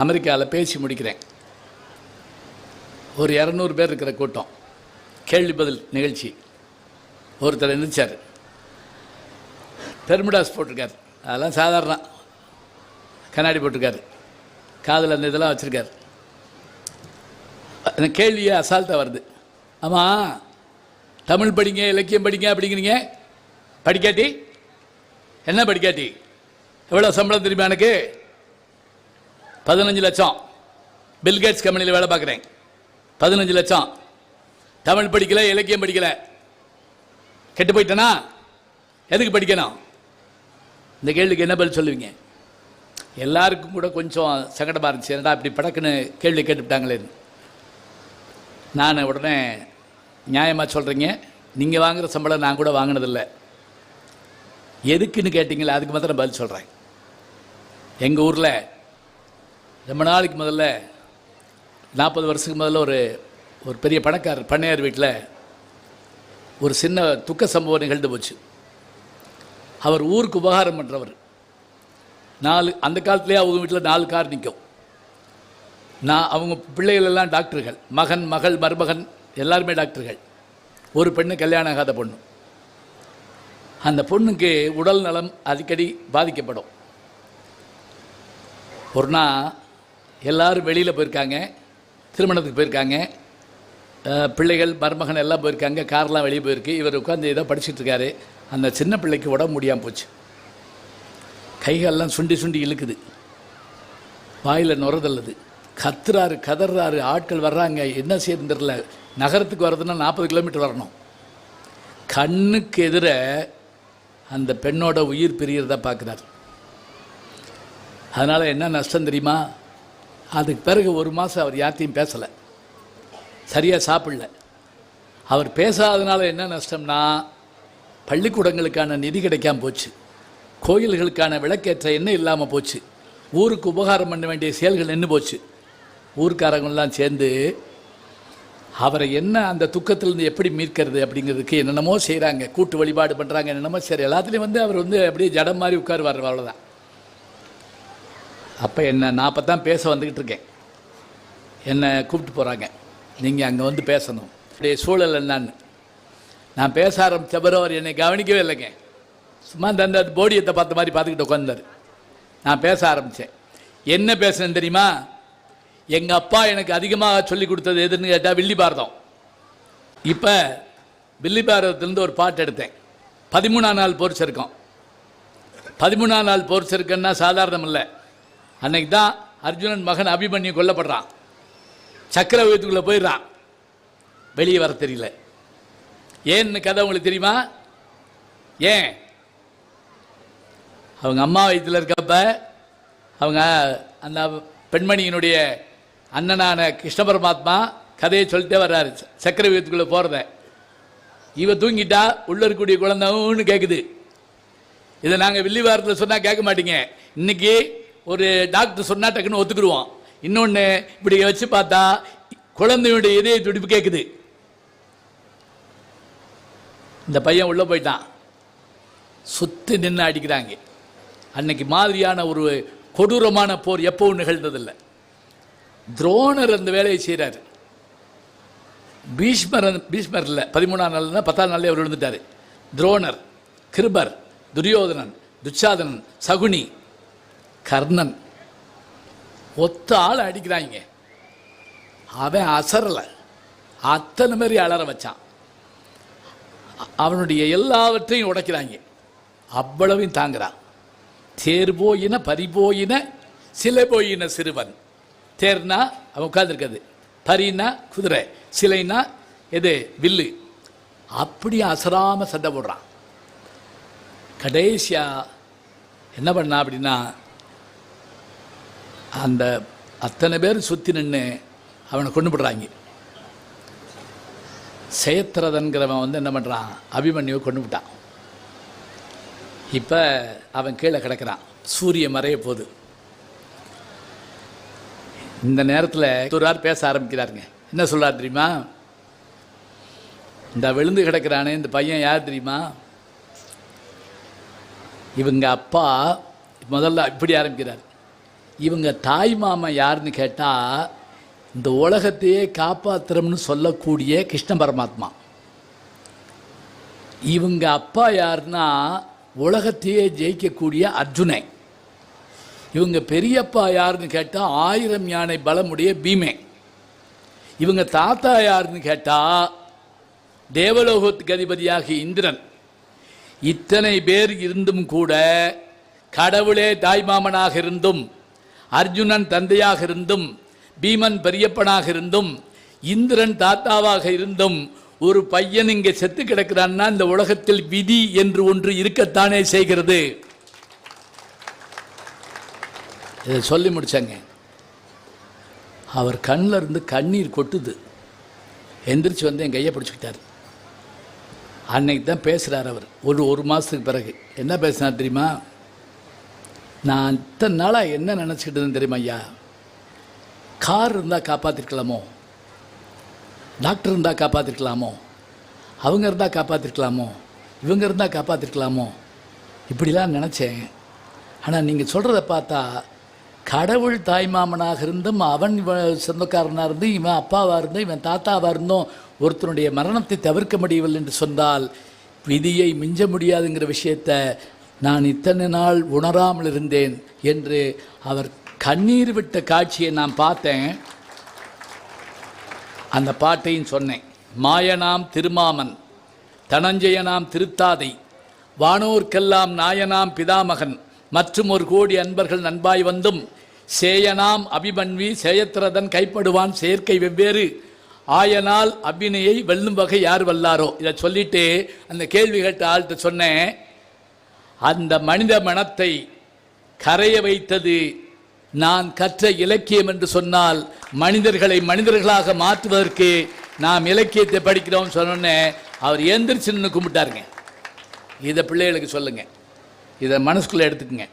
அமெரிக்காவில் பேசி முடிக்கிறேன். ஒரு இரநூறு பேர் இருக்கிற கூட்டம். கேள்வி பதில் நிகழ்ச்சி. ஒருத்தர் எந்திரிச்சார். பெர்முடாஸ் போட்டிருக்கார். அதெல்லாம் சாதாரணம் கண்ணாடி போட்டிருக்காரு. காதில் அந்த இதெல்லாம் வச்சுருக்கார். அந்த கேள்வியே அசால்ட்டாக வருது. ஆமாம் தமிழ் படிங்க இலக்கியம் படிங்க அப்படிங்கிறீங்க? படிக்காட்டி? என்ன படிக்காட்டி? எவ்வளோ சம்பளம் தெரியுமா எனக்கு? பதினஞ்சு லட்சம். பில்கேட்ஸ் கம்பெனியில் வேலை பார்க்குறேன். பதினஞ்சு லட்சம். தமிழ் படிக்கல இலக்கியம் படிக்கல. கெட்டு போயிட்டேனா? எதுக்கு படிக்கணும்? இந்த கேள்விக்கு என்ன பதில் சொல்லுவீங்க? எல்லாருக்கும் கூட கொஞ்சம் சங்கடமாக இருந்துச்சு. என்னடா இப்படி படக்குன்னு கேள்வி கேட்டுவிட்டாங்களேன்னு நான் உடனே நியாயமாக சொல்கிறீங்க நீங்கள் வாங்குகிற சம்பளம் நான் கூட வாங்கினதில்லை. எதுக்குன்னு கேட்டிங்களே அதுக்கு மாத்திரம் பதில் சொல்கிறேன் எங்கள் ஊரில் ரொம்ப நாளைக்கு முதல்ல நாற்பது வருஷத்துக்கு முதல்ல ஒரு ஒரு பெரிய பணக்காரர் பண்ணையார் வீட்டில் ஒரு சின்ன துக்க சம்பவம் நிகழ்ந்து போச்சு. அவர் ஊருக்கு உபகாரம் பண்ணுறவர் நாலு அந்த காலத்துலேயே அவங்க வீட்டில் நாலு கார் நிற்கும் நான் அவங்க பிள்ளைகள் எல்லாம் டாக்டர்கள். மகன் மகள் மருமகன் எல்லாருமே டாக்டர்கள். ஒரு பெண்ணு கல்யாணம் ஆகாத பொண்ணு. அந்த பொண்ணுக்கு உடல் நலம் அடிக்கடி பாதிக்கப்படும். ஒரு நாள் எல்லாரும் வெளியில் போயிருக்காங்க. திருமணத்துக்கு போயிருக்காங்க. பிள்ளைகள் மருமகன் எல்லாம் போயிருக்காங்க. கார்லாம் வெளியே போயிருக்கு. இவர் உட்காந்து ஏதோ படிச்சிட்டு இருக்காரு. அந்த சின்ன பிள்ளைக்கு உடம்பு முடியாமல் போச்சு. கைகள்லாம் சுண்டி சுண்டி இழுக்குது. வாயில் நுரதல்லுது கத்துறாரு கதறாரு. ஆட்கள் வர்றாங்க. என்ன செய்யறது தெரில நகரத்துக்கு வர்றதுன்னா நாற்பது கிலோமீட்டர் வரணும். கண்ணுக்கு எதிர அந்த பெண்ணோட உயிர் பிரியறதா பார்க்குறாரு. அதனால் என்ன நஷ்டம் தெரியுமா? அதுக்கு பிறகு ஒரு மாதம் அவர் யார்த்தையும் பேசலை. சரியாக சாப்பிடல. அவர் பேசாதனால என்ன நஷ்டம்னா பள்ளிக்கூடங்களுக்கான நிதி கிடைக்காம போச்சு. கோயில்களுக்கான விளக்கேற்ற எண்ணெய் இல்லாமல் போச்சு. ஊருக்கு உபகாரம் பண்ண வேண்டிய செயல்கள் நின்று போச்சு. ஊர்க்காரங்கெல்லாம் சேர்ந்து அவரை என்ன அந்த துக்கத்திலிருந்து எப்படி மீட்கிறது அப்படிங்கிறதுக்கு என்னென்னமோ செய்கிறாங்க கூட்டு வழிபாடு பண்ணுறாங்க என்னென்னமோ சரி எல்லாத்துலேயும் வந்து அவர் வந்து அப்படியே ஜடம் மாதிரி உட்காருவார் அவ்வளோதான் அப்போ என்ன நான் அப்போ தான் பேச வந்துக்கிட்டு இருக்கேன். என்னை கூப்பிட்டு போகிறாங்க நீங்கள் அங்கே வந்து பேசணும். அப்படியே சூழல் என்னன்னு. நான் பேச ஆரம்பித்த பிறகு அவர் என்னை கவனிக்கவே இல்லைங்க. சும்மா அந்த அந்த போடியத்தை பார்த்த மாதிரி பார்த்துக்கிட்டு உட்காந்தார் நான் பேச ஆரம்பித்தேன் என்ன பேசுனேன் தெரியுமா? எங்கள் அப்பா எனக்கு அதிகமாக சொல்லி கொடுத்தது எதுன்னு கேட்டால் வில்லி பாரதம். இப்போ வில்லி பாரதத்துலேருந்து ஒரு பாட்டு எடுத்தேன். பதிமூணாம் நாள் போர் பதிமூணாம் நாள் போர் சாதாரணம் இல்லை அன்னைக்கு தான் அர்ஜுனன் மகன் அபிமன்யு கொல்லப்படுறான். சக்கரவீரத்துக்குள்ளே போயிடுறான். வெளியே வர தெரியல. ஏன்னு கதை உங்களுக்கு தெரியுமா? ஏன்? அவங்க அம்மா வயிற்றில் இருக்கப்ப அவங்க அந்த பெண்மணியினுடைய அண்ணனான கிருஷ்ண பரமாத்மா கதையை சொல்லிட்டே வர்றாரு. சக்கரவீரத்துக்குள்ளே போகிறத இவ தூங்கிட்டா உள்ள இருக்கக்கூடிய குழந்தைன்னு கேட்குது இதை நாங்கள் வில்லிவாரத்தில் சொன்னால் கேட்க மாட்டீங்க. இன்னைக்கு ஒரு டாக்டர் சொன்னா டக்குன்னு ஒத்துக்குருவான் இன்னொன்று இப்படி வச்சு பார்த்தா குழந்தையுடைய இதய துடிப்பு கேட்குது இந்த பையன் உள்ளே போயிட்டான். சுத்து நின்று அடிக்கிறாங்க. அன்னைக்கு மாதிரியான ஒரு கொடூரமான போர் எப்பவும் நிகழ்ந்ததில்லை. துரோணர் அந்த வேலையை செய்கிறார் பீஷ்மர் பீஷ்மர் இல்லை பதிமூணாம் நாள்னா பத்தாம் நாள்லேயே அவர் விழுந்துட்டார் துரோணர் கிருபர் துரியோதனன் துச்சாதனன் சகுனி கர்ணன். ஒத்த ஆள் அடிக்கிறாங்க. அவன் அசரலை. அத்தனை மாரி அலற வச்சான். அவனுடைய எல்லாவற்றையும் உடைக்கிறாங்க. அவ்வளவையும் தாங்குறான். தேர் போயின பறிபோயின சிலை போயின சிறுவன். தேர்னா அவன் உட்கார்ந்துருக்கிறது. பரினா குதிரை. சிலைனா எது வில்லு. அப்படி அசராம சண்டை போடுறான். கடைசியாக என்ன பண்ணா அப்படின்னா அந்த அத்தனை பேர் சுற்றி நின்று அவனை கொண்டு விடுறாங்க செயத்திரதன்கிறவன் வந்து என்ன பண்ணுறான் அபிமன்யுவை கொண்டு விட்டான். இப்போ அவன் கீழே கிடக்கிறான். சூரிய மறைய போகுது. இந்த நேரத்தில் ஒருவார் பேச ஆரம்பிக்கிறாருங்க. என்ன சொல்கிறார் தெரியுமா? இந்த விழுந்து கிடக்கிறானே இந்த பையன் யார் தெரியுமா? இவங்க அப்பா முதல்ல இப்படி ஆரம்பிக்கிறார். இவங்க தாய் மாமன் யாருன்னு கேட்டால் இந்த உலகத்தையே காப்பாத்துறோம்னு சொல்லக்கூடிய கிருஷ்ண பரமாத்மா. இவங்க அப்பா யாருன்னா உலகத்தையே ஜெயிக்கக்கூடிய அர்ஜுனை. இவங்க பெரியப்பா யாருன்னு கேட்டால் ஆயிரம் யானை பலமுடைய பீமே. இவங்க தாத்தா யாருன்னு கேட்டால் தேவலோகத்துக்கு அதிபதியாக இந்திரன். இத்தனை பேர் இருந்தும் கூட கடவுளே தாய்மாமனாக இருந்தும் அர்ஜுனன் தந்தையாக இருந்தும் பீமன் பெரியப்பனாக இருந்தும் இந்திரன் தாத்தாவாக இருந்தும் ஒரு பையன் இங்கே செத்து கிடக்கிறான்னா இந்த உலகத்தில் விதி என்று ஒன்று இருக்கத்தானே செய்கிறது? இதை சொல்லி முடிச்சாங்க. அவர் கண்ணில் இருந்து கண்ணீர் கொட்டுது. எந்திரிச்சு வந்து என் கையை பிடிச்சிக்கிட்டார். அன்னைக்கு தான் பேசுகிறார் அவர். ஒரு ஒரு மாதத்துக்கு பிறகு. என்ன பேசினார் தெரியுமா? நான் இத்தனை நாளாக என்ன நினச்சிக்கிட்டு இருந்தேன் தெரியுமா ஐயா? கார் இருந்தால் காப்பாற்றிருக்கலாமோ டாக்டர் இருந்தால் காப்பாற்றிருக்கலாமோ அவங்க இருந்தால் காப்பாற்றிருக்கலாமோ இவங்க இருந்தால் காப்பாற்றிருக்கலாமோ இப்படிலாம் நினச்சேன். ஆனால் நீங்கள் சொல்கிறத பார்த்தா கடவுள் தாய்மாமனாக இருந்தும் அவன் இவன் சொந்தக்காரனாக இருந்து இவன் அப்பாவாக இருந்தும் இவன் தாத்தாவாக இருந்தும் ஒருத்தனுடைய மரணத்தை தவிர்க்க முடியவில்லை என்று சொன்னால் விதியை மிஞ்ச முடியாதுங்கிற விஷயத்தை நான் இத்தனை நாள் உணராமல் இருந்தேன் என்று அவர் கண்ணீர் விட்ட காட்சியை நான் பார்த்தேன். அந்த பாட்டையும் சொன்னேன். மாயனாம் திருமாமன் தனஞ்சயனாம் திருத்தாதை வானோர்க்கெல்லாம் நாயனாம் பிதாமகன் மற்றும் ஒரு கோடி அன்பர்கள் நண்பாய் வந்தும் சேயனாம் அபிமன்வி சேயத்திரதன் கைப்படுவான் செயற்கை வெவ்வேறு ஆயனால் அபிநயை வெல்லும் வகை யார் வல்லாரோ? இதை சொல்லிட்டு அந்த கேள்வி கேட்ட ஆள்கிட்ட சொன்னேன். அந்த மனித மனத்தை கரைய வைத்தது நான் கற்ற இலக்கியம் என்று சொன்னால் மனிதர்களை மனிதர்களாக மாற்றுவதற்கு நாம் இலக்கியத்தை படிக்கிறோம் சொன்னோன்னே அவர் எந்திரிச்சு நின்று கும்பிட்டாருங்க. இதை பிள்ளைகளுக்கு சொல்லுங்க. இதை மனசுக்குள்ளே எடுத்துக்கங்க.